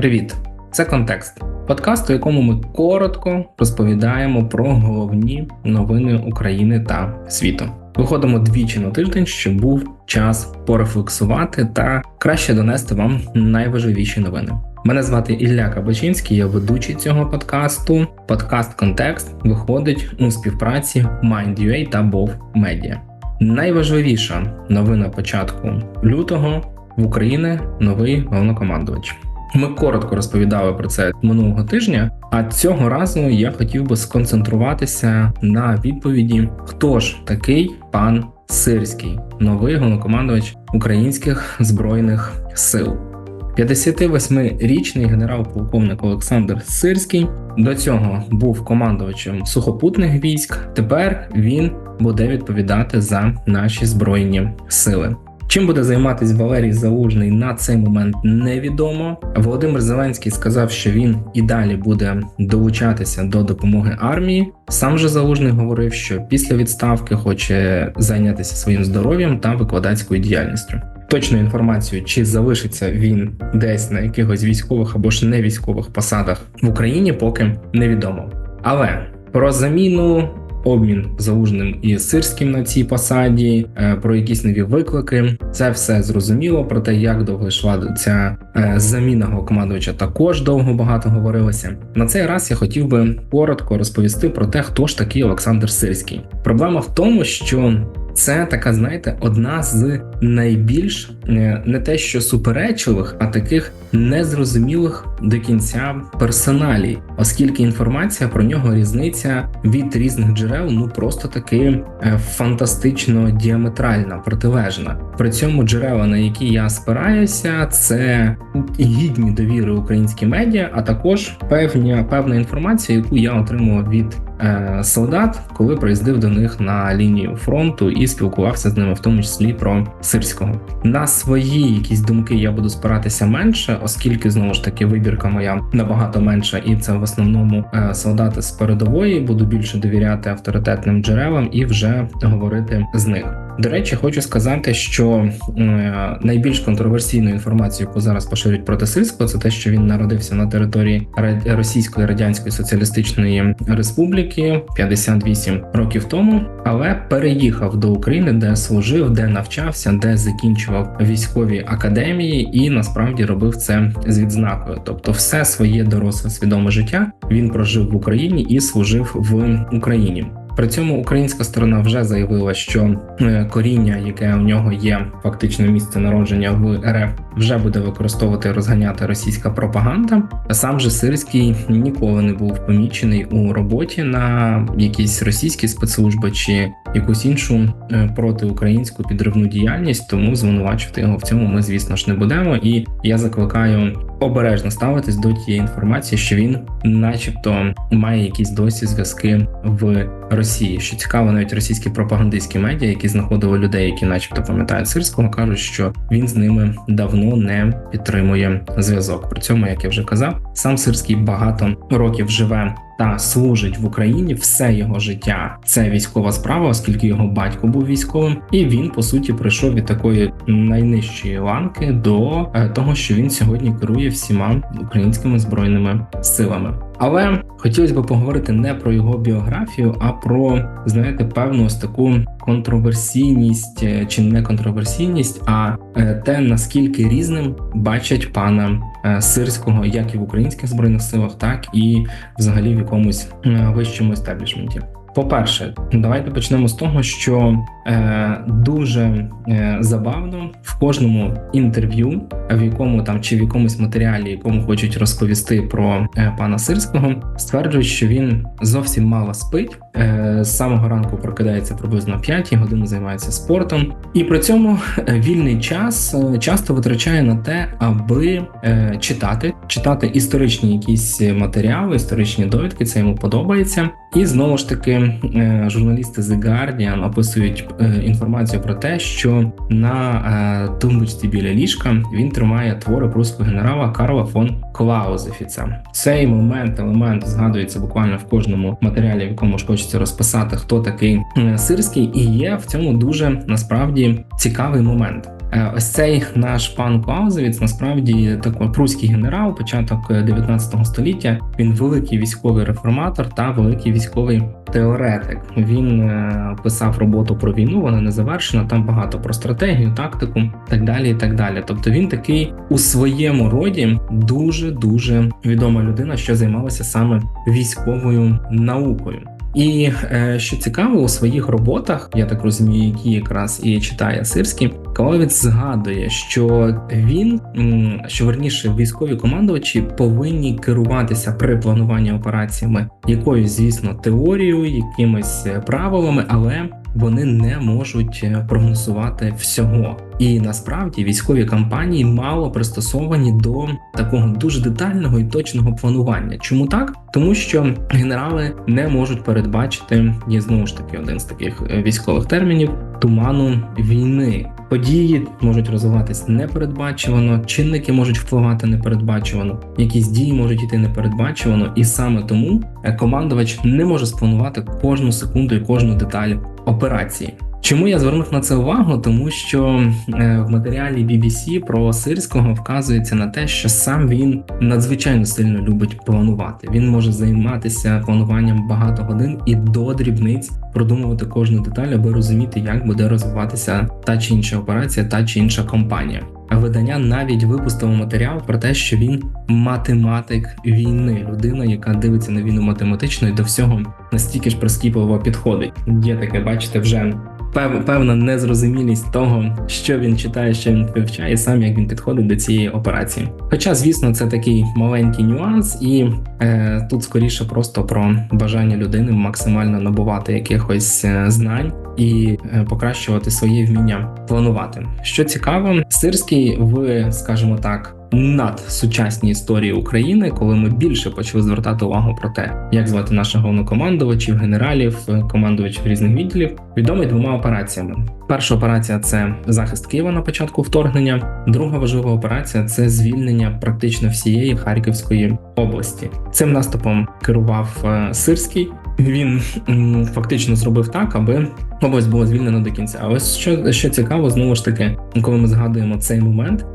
Привіт! Це контекст. Подкаст, у якому ми коротко розповідаємо про головні новини України та світу. Виходимо двічі на тиждень, щоб був час порефлексувати та краще донести вам найважливіші новини. Мене звати Ілля Кабачинський, я ведучий цього подкасту. Подкаст Контекст виходить у співпраці Mind.ua та Bov Media. Найважливіша новина початку лютого в Україні новий головнокомандувач. Ми коротко розповідали про це минулого тижня. А цього разу я хотів би сконцентруватися на відповіді, хто ж такий пан Сирський, новий головнокомандувач українських збройних сил. 58-річний генерал-полковник Олександр Сирський до цього був командувачем сухопутних військ. Тепер він буде відповідати за наші збройні сили. Чим буде займатися Валерій Залужний на цей момент невідомо. Володимир Зеленський сказав, що він і далі буде долучатися до допомоги армії. Сам же Залужний говорив, що після відставки хоче зайнятися своїм здоров'ям та викладацькою діяльністю. Точну інформацію, чи залишиться він десь на якихось військових або ж не військових посадах в Україні, поки невідомо. Але про заміну обмін залужним і сирським на цій посаді, е, про якісь нові виклики. Це все зрозуміло. Про те, як довго йшла ця е, заміна командувача, також довго багато говорилося. На цей раз я хотів би коротко розповісти про те, хто ж такий Олександр Сирський. Проблема в тому, що це така, знаєте, одна з найбільш е, не те, що суперечливих, а таких незрозумілих до кінця персоналій, оскільки інформація про нього різниця від різних джерел, ну просто таки е, фантастично діаметральна, протилежна. При цьому джерела, на які я спираюся, це гідні довіри українські медіа, а також певні певна інформація, яку я отримував від солдат, коли приїздив до них на лінію фронту і спілкувався з ними, в тому числі про сирського. На свої якісь думки я буду спиратися менше, оскільки знову ж таки вибірка моя набагато менша, і це в основному е, солдати з передової. Буду більше довіряти авторитетним джерелам і вже говорити з них. До речі, хочу сказати, що е, найбільш контроверсійною інформацією, яку зараз поширюють проти Сильського, це те, що він народився на території Російської Радянської Соціалістичної Республіки 58 років тому, але переїхав до України, де служив, де навчався, де закінчував військові академії, і насправді робив це з відзнакою. Тобто, все своє доросле свідоме життя він прожив в Україні і служив в Україні. При цьому українська сторона вже заявила, що е, коріння, яке у нього є фактично місце народження в РФ, вже буде використовувати розганяти російська пропаганда. А сам же Сирський ніколи не був помічений у роботі на якісь російські спецслужби чи якусь іншу е, протиукраїнську підривну діяльність, тому звинувачувати його в цьому ми, звісно ж, не будемо. І я закликаю обережно ставитись до тієї інформації, що він, начебто, має якісь досі зв'язки в Росії. Що цікаво, навіть російські пропагандистські медіа, які знаходили людей, які, начебто, пам'ятають сирського, кажуть, що він з ними давно не підтримує зв'язок. При цьому, як я вже казав, сам сирський багато років живе та служить в Україні все його життя. Це військова справа, оскільки його батько був військовим, і він по суті прийшов від такої найнижчої ланки до е, того, що він сьогодні керує всіма українськими збройними силами. Але хотілося б поговорити не про його біографію, а про знаєте певну ось таку контроверсійність е, чи не контроверсійність, а е, те наскільки різним бачать пана е, сирського, як і в українських збройних силах, так і взагалі в якомусь вищому естеблішменті. По-перше, давайте почнемо з того, що е, дуже е, забавно в кожному інтерв'ю, в якому там чи в якомусь матеріалі, якому хочуть розповісти про е, пана Сирського, стверджують, що він зовсім мало спить. Е, з самого ранку прокидається приблизно 5 годин, займається спортом, і при цьому е, вільний час е, часто витрачає на те, аби е, читати, читати історичні якісь матеріали, історичні довідки. Це йому подобається, і знову ж таки. Е, журналісти The Guardian описують е, інформацію про те, що на е, тумбочці біля ліжка він тримає твори прусского генерала Карла фон Клаузефіца. Цей момент, елемент згадується буквально в кожному матеріалі, в якому ж хочеться розписати, хто такий сирський, і є в цьому дуже насправді цікавий момент. Е, Ось цей наш пан Клаузевіц насправді такий пруський генерал, початок 19 століття. Він великий військовий реформатор та великий військовий теоретик. Він е, писав роботу про війну, вона не завершена. Там багато про стратегію, тактику, так далі. І так далі. Тобто він такий у своєму роді дуже дуже відома людина, що займалася саме військовою наукою. І е, що цікаво, у своїх роботах, я так розумію, які якраз і читає Сирський, Каловіц згадує, що він що верніше військові командувачі повинні керуватися при плануванні операціями якоюсь, звісно, теорією, якимись е, правилами, але вони не можуть е, прогнозувати всього. І насправді військові кампанії мало пристосовані до такого дуже детального і точного планування. Чому так? Тому що генерали не можуть передбачити є знову ж таки один з таких е, військових термінів туману війни. Події можуть розвиватись непередбачувано, чинники можуть впливати непередбачувано, якісь дії можуть йти непередбачувано, і саме тому е, командувач не може спланувати кожну секунду і кожну деталь операції. Чому я звернув на це увагу? Тому що е, в матеріалі BBC про сирського вказується на те, що сам він надзвичайно сильно любить планувати. Він може займатися плануванням багато годин і до дрібниць продумувати кожну деталь, аби розуміти, як буде розвиватися та чи інша операція, та чи інша компанія. А видання навіть випустило матеріал про те, що він математик війни, людина, яка дивиться на війну математично і до всього настільки ж прискіпливо підходить. Є таке, бачите, вже пев, певна незрозумілість того, що він читає, що він вивчає, сам як він підходить до цієї операції. Хоча, звісно, це такий маленький нюанс, і е, тут скоріше просто про бажання людини максимально набувати якихось е, знань. І е, покращувати своє вміння планувати. Що цікаво, Сирський в, скажімо так, надсучасній історії України, коли ми більше почали звертати увагу про те, як звати наших головнокомандувачів, генералів, командувачів різних відділів, відомий двома операціями. Перша операція це захист Києва на початку вторгнення. Друга важлива операція це звільнення практично всієї Харківської області. Цим наступом керував е, Сирський. Він фактично зробив так, аби область була звільнена до кінця. А ось що, що цікаво, знову ж таки, коли ми згадуємо цей момент,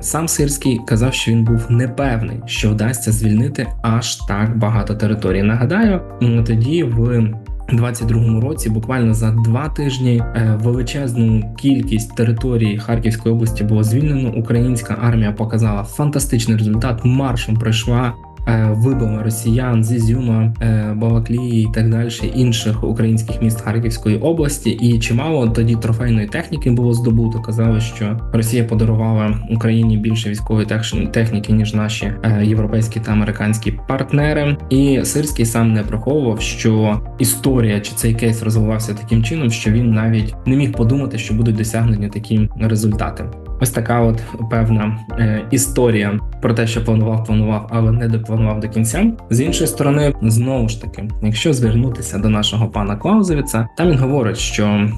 сам Сирський казав, що він був непевний, що вдасться звільнити аж так багато територій. Нагадаю, тоді в 22-му році, буквально за два тижні, е, величезну кількість територій Харківської області було звільнено. Українська армія показала фантастичний результат. Маршем пройшла. Е, Вибила росіян з Ізюма, е, Балаклії і так далі інших українських міст Харківської області, і чимало тоді трофейної техніки було здобуто. Казали, що Росія подарувала Україні більше військової тех- техніки ніж наші е, європейські та американські партнери. І Сирський сам не приховував, що історія чи цей кейс розвивався таким чином, що він навіть не міг подумати, що будуть досягнені такі результати. Ось така от певна е, історія про те, що планував, планував, але не допланував до кінця. З іншої сторони, знову ж таки, якщо звернутися до нашого пана Клаузевіца, там він говорить, що е,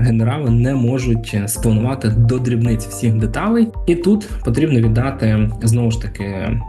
генерали не можуть спланувати до дрібниць всіх деталей, і тут потрібно віддати знову ж таки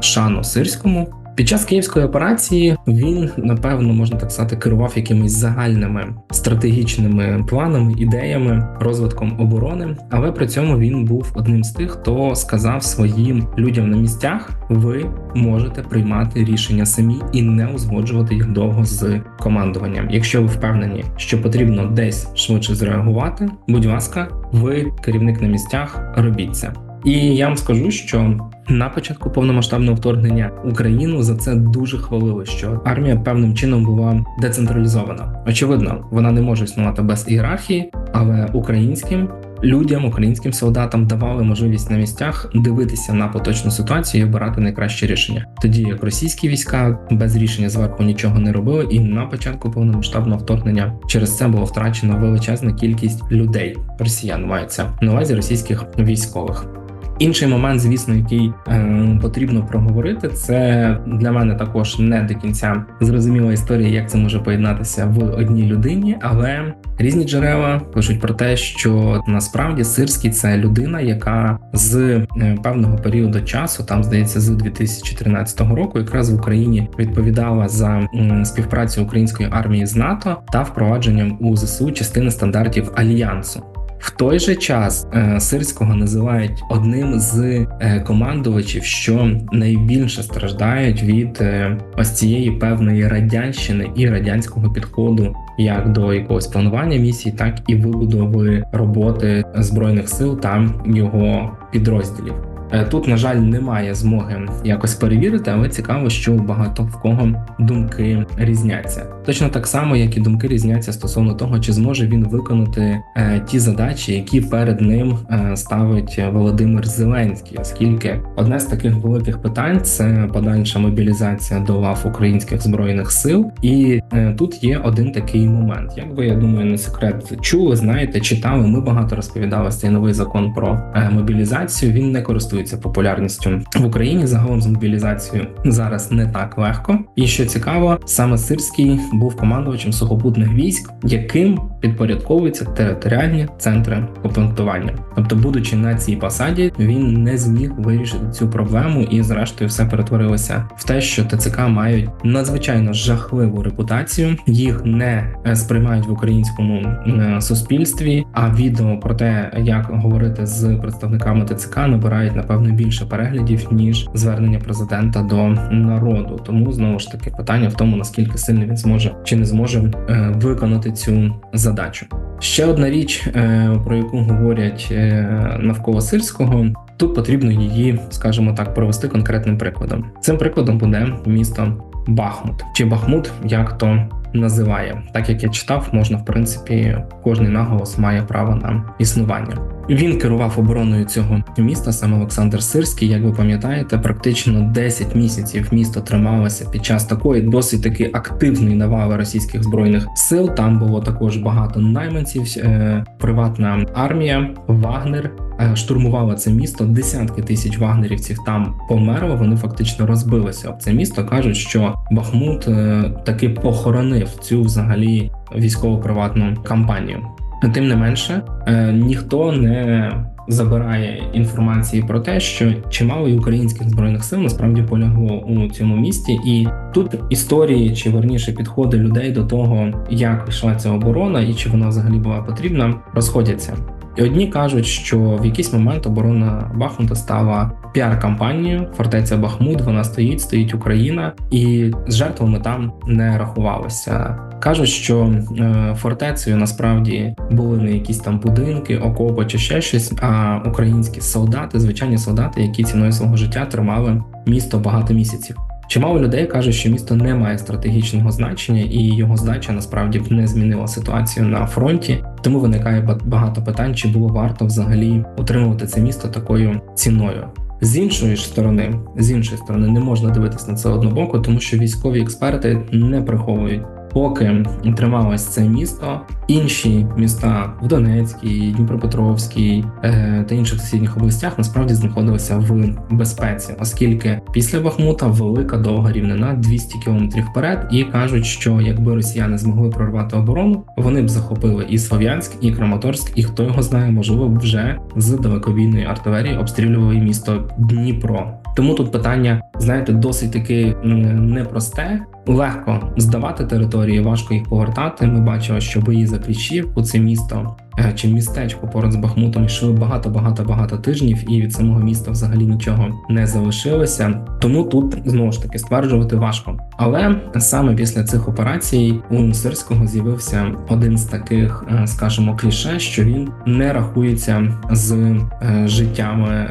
шану сирському. Під час київської операції він напевно можна так сказати керував якимись загальними стратегічними планами, ідеями, розвитком оборони, але при цьому він був одним з тих, хто сказав своїм людям на місцях: ви можете приймати рішення самі і не узгоджувати їх довго з командуванням. Якщо ви впевнені, що потрібно десь швидше зреагувати, будь ласка, ви керівник на місцях, робіть це. І я вам скажу, що на початку повномасштабного вторгнення Україну за це дуже хвалили, що армія певним чином була децентралізована. Очевидно, вона не може існувати без ієрархії, але українським людям, українським солдатам давали можливість на місцях дивитися на поточну ситуацію і обирати найкраще рішення. Тоді як російські війська без рішення зверху нічого не робили, і на початку повномасштабного вторгнення через це було втрачено величезна кількість людей. Росіян мається на увазі російських військових. Інший момент, звісно, який е, потрібно проговорити, це для мене також не до кінця зрозуміла історія, як це може поєднатися в одній людині, але різні джерела пишуть про те, що насправді Сирський це людина, яка з е, певного періоду часу, там здається, з 2013 року, якраз в Україні відповідала за співпрацю української армії з НАТО та впровадженням у ЗСУ частини стандартів альянсу. В той же час е, Сирського називають одним з е, командувачів, що найбільше страждають від е, ось цієї певної радянщини і радянського підходу як до якогось планування місій, так і вибудови роботи збройних сил та його підрозділів. Е, Тут, на жаль, немає змоги якось перевірити, але цікаво, що багато в кого думки різняться. Точно так само, як і думки різняться стосовно того, чи зможе він виконати е, ті задачі, які перед ним е, ставить Володимир Зеленський, оскільки одне з таких великих питань це подальша мобілізація до лав українських збройних сил. І тут є один такий момент. Як ви я думаю, не секрет чули, знаєте, читали. Ми багато розповідали цей новий закон про мобілізацію. Він не користується популярністю в Україні. Загалом з мобілізацією зараз не так легко. І що цікаво, саме Сирський був командувачем сухопутних військ, яким підпорядковуються територіальні центри комплектування. Тобто, будучи на цій посаді, він не зміг вирішити цю проблему, і зрештою все перетворилося в те, що ТЦК мають надзвичайно жахливу репутацію. Їх не сприймають в українському е, суспільстві. А відео про те, як говорити з представниками ТЦК, набирають напевно більше переглядів ніж звернення президента до народу. Тому знову ж таки питання в тому, наскільки сильно він зможе чи не зможе е, виконати цю задачу. Ще одна річ, е, про яку говорять е, навколо сирського. Тут потрібно її, скажімо так, провести конкретним прикладом. Цим прикладом буде місто Бахмут чи Бахмут, як то називає. Так як я читав, можна в принципі кожний наголос має право на існування. Він керував обороною цього міста, саме Олександр Сирський. Як ви пам'ятаєте, практично 10 місяців місто трималося під час такої досить таки активної навали російських збройних сил. Там було також багато найманців, е, приватна армія, Вагнер. е, Штурмувала це місто, десятки тисяч вагнерівців там померло. Вони фактично розбилися об це місто. кажуть, що Бахмут е, таки похоронив цю взагалі військово-приватну кампанію. Тим не менше, е, ніхто не забирає інформації про те, що чимало українських збройних сил насправді полягло у цьому місті, і тут історії чи верніше підходи людей до того, як йшла ця оборона і чи вона взагалі була потрібна, розходяться. І одні кажуть, що в якийсь момент оборона Бахмута стала піар-кампанією. Фортеця Бахмут, вона стоїть, стоїть Україна, і з жертвами там не рахувалося. Кажуть, що е, фортецею насправді були не якісь там будинки, окопи чи ще щось, а українські солдати, звичайні солдати, які ціною свого життя тримали місто багато місяців. Чимало людей кажуть, що місто не має стратегічного значення, і його здача насправді б не змінила ситуацію на фронті. Тому виникає ба- багато питань, чи було варто взагалі утримувати це місто такою ціною. З іншої ж сторони, з іншої сторони, не можна дивитися на це однобоко, тому що військові експерти не приховують. Поки трималось це місто, інші міста в Донецькій, Дніпропетровській е, та інших сусідніх областях насправді знаходилися в безпеці, оскільки після Бахмута велика довга рівнина 200 кілометрів вперед, і кажуть, що якби росіяни змогли прорвати оборону, вони б захопили і Слов'янськ, і Краматорськ, і хто його знає, можливо, вже з далекобійної артилерії обстрілювали місто Дніпро. Тому тут питання, знаєте, досить таки непросте. Легко здавати території, важко їх повертати. Ми бачили, що бої за Кліщівку, це місто е, чи містечко поряд з Бахмутом йшли багато, багато, багато тижнів, і від самого міста взагалі нічого не залишилося. Тому тут знову ж таки стверджувати важко. Але саме після цих операцій у Сирського з'явився один з таких, е, скажімо, кліше, що він не рахується з е, життями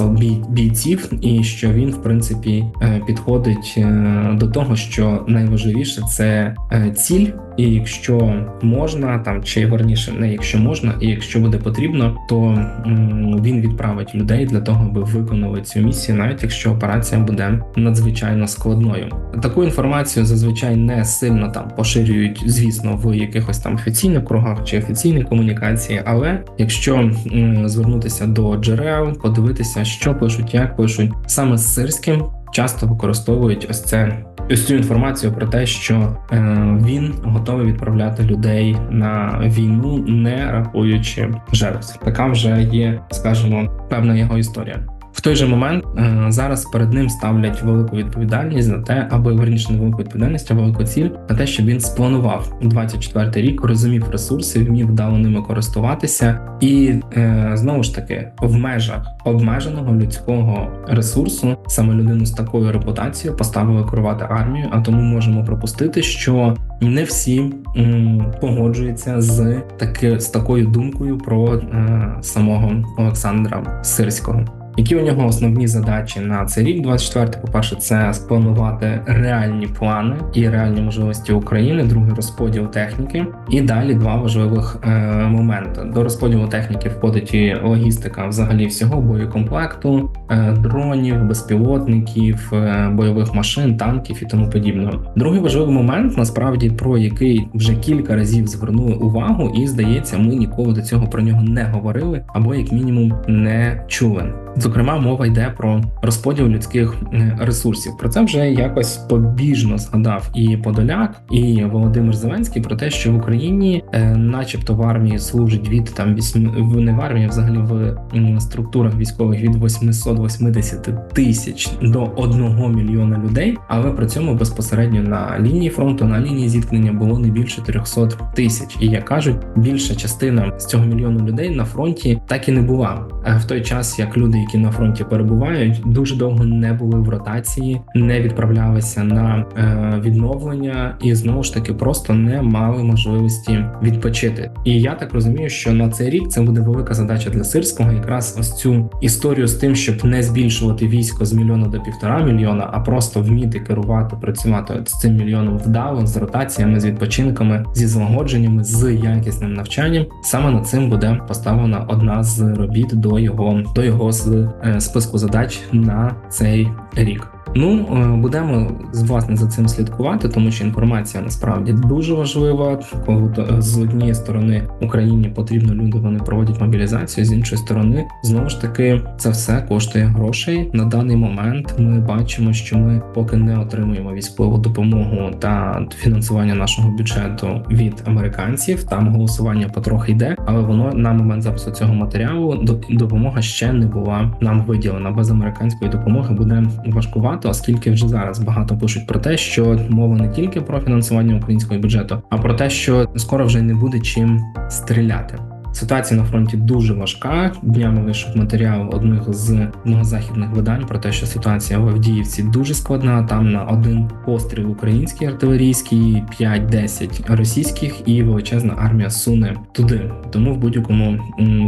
бій- бійців, і що він, в принципі, підходить до того, що найважливіше це е, ціль. І якщо можна, там чи верніше, не якщо можна, і якщо буде потрібно, то він відправить людей для того, аби виконали цю місію, навіть якщо операція буде надзвичайно складною. Таку інформацію зазвичай не сильно там поширюють, звісно, в якихось там офіційних кругах чи офіційній комунікації. Але якщо звернутися до джерел, подивитися, що пишуть, як пишуть, саме з сирським часто використовують ось це. Ось цю інформацію про те, що е, він готовий відправляти людей на війну, не рахуючи жертв. Така вже є, скажімо, певна його історія. Той же момент е, зараз перед ним ставлять велику відповідальність за те, аби верніше не велику відповідальність, а велику ціль на те, щоб він спланував 24 рік, розумів ресурси, вмів вдало ними користуватися, і е, знову ж таки в межах обмеженого людського ресурсу саме людину з такою репутацією поставили керувати армією. А тому можемо пропустити, що не всі м, погоджуються з таки з такою думкою про е, самого Олександра Сирського. Які у нього основні задачі на цей рік, 24 По-перше, це спланувати реальні плани і реальні можливості України. Друге розподіл техніки. І далі два важливих е, моменти. До розподілу техніки входить і логістика, взагалі всього боєкомплекту, е, дронів, безпілотників, е, бойових машин, танків і тому подібне. Другий важливий момент, насправді про який вже кілька разів звернули увагу, і здається, ми ніколи до цього про нього не говорили або як мінімум не чули. Зокрема, мова йде про розподіл людських е, ресурсів. Про це вже якось побіжно згадав і Подоляк, і Володимир Зеленський про те, що в Україні, е, начебто, в армії служить від там вісім не в армії, а взагалі в структурах військових від 880 тисяч до 1 мільйона людей, але при цьому безпосередньо на лінії фронту, на лінії зіткнення було не більше 300 тисяч. І як кажуть, більша частина з цього мільйону людей на фронті так і не була. Е, В той час як люди, які на фронті перебувають, дуже довго не були в ротації, не відправлялися на е, відновлення і знову ж таки просто не мали можливості відпочити. І я так розумію, що на цей рік це буде велика задача для сирського, якраз ось цю історію з тим, щоб не збільшувати військо з мільйона до півтора мільйона, а просто вміти керувати, працювати з цим мільйоном вдало, з ротаціями, з відпочинками, зі злагодженнями, з якісним навчанням. Саме над цим буде поставлена одна з робіт до його до його з е, списку задач на цей рік. Ну е, будемо з- власне за цим слідкувати, тому що інформація насправді дуже важлива. Коли з однієї сторони Україні потрібно люди, вони проводять мобілізацію. З іншої сторони, знову ж таки, це все коштує грошей. На даний момент ми бачимо, що ми поки не отримуємо військову допомогу та фінансування нашого бюджету від американців. Там голосування потрохи йде, але воно на момент запису цього матеріалу до- допомога ще не була нам виділена. Без американської допомоги буде важкувато, оскільки вже зараз багато пишуть про те, що мова не тільки про фінансування українського бюджету, а про те, що скоро вже не буде чим стріляти. Ситуація на фронті дуже важка. Днями вийшов матеріал одного з західних видань про те, що ситуація в Авдіївці дуже складна. Там на один постріл український артилерійський, 5-10 російських, і величезна армія суне туди. Тому в будь-якому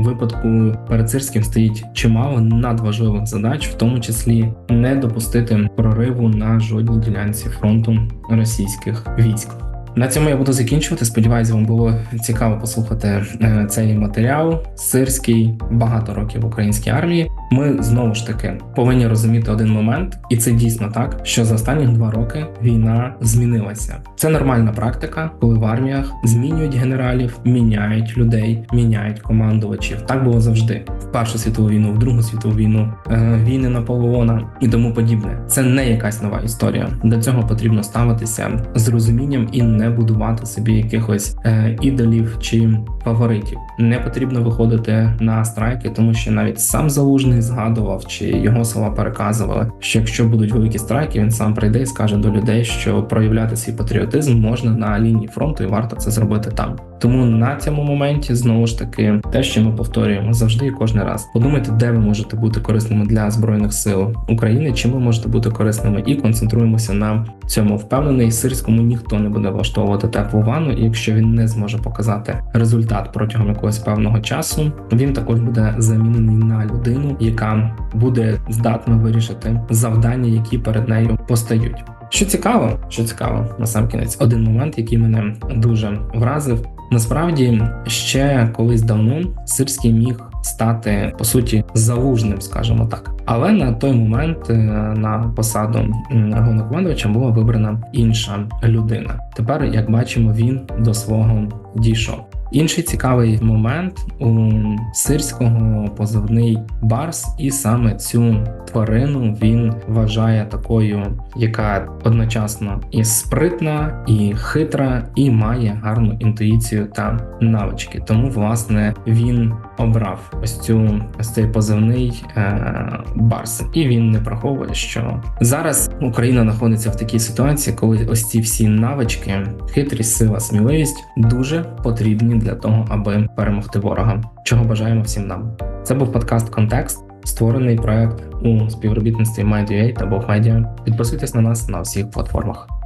випадку перед Сирським стоїть чимало надважливих задач, в тому числі не допустити прориву на жодній ділянці фронту російських військ. На цьому я буду закінчувати. Сподіваюсь, вам було цікаво послухати е, цей матеріал. Сирський багато років в українській армії. Ми знову ж таки повинні розуміти один момент, і це дійсно так, що за останні два роки війна змінилася. Це нормальна практика, коли в арміях змінюють генералів, міняють людей, міняють командувачів. Так було завжди. В Першу світову війну, в Другу світову війну, е, війни Наполеона і тому подібне. Це не якась нова історія. До цього потрібно ставитися з розумінням і не будувати собі якихось е, ідолів чи фаворитів. Не потрібно виходити на страйки, тому що навіть сам залужний згадував, чи його слова переказували, що якщо будуть великі страйки, він сам прийде і скаже до людей, що проявляти свій патріотизм можна на лінії фронту, і варто це зробити там. Тому на цьому моменті знову ж таки те, що ми повторюємо завжди і кожен раз. Подумайте, де ви можете бути корисними для збройних сил України, чим ви можете бути корисними, і концентруємося на цьому. Впевнений, сирському ніхто не буде влаштовувати теплу ванну, і якщо він не зможе показати результат протягом якогось певного часу, він також буде замінений на людину, яка буде здатна вирішити завдання, які перед нею постають. Що цікаво, що цікаво, на сам кінець, один момент, який мене дуже вразив. Насправді, ще колись давно Сирський міг стати по суті залужним, скажімо так. Але на той момент е, на посаду головнокомандувача була вибрана інша людина. Тепер, як бачимо, він до свого дійшов. Інший цікавий момент у сирського позивний Барс, і саме цю тварину він вважає такою, яка одночасно і спритна, і хитра, і має гарну інтуїцію та навички. Тому, власне, він обрав ось цю ось цей позивний е, Барс, і він не приховує, що зараз Україна знаходиться в такій ситуації, коли ось ці всі навички, хитрість, сила, сміливість дуже потрібні для того, аби перемогти ворога. Чого бажаємо всім нам. Це був подкаст Контекст, створений проект у співробітництві MindUA та Медіа. Підписуйтесь на нас на всіх платформах.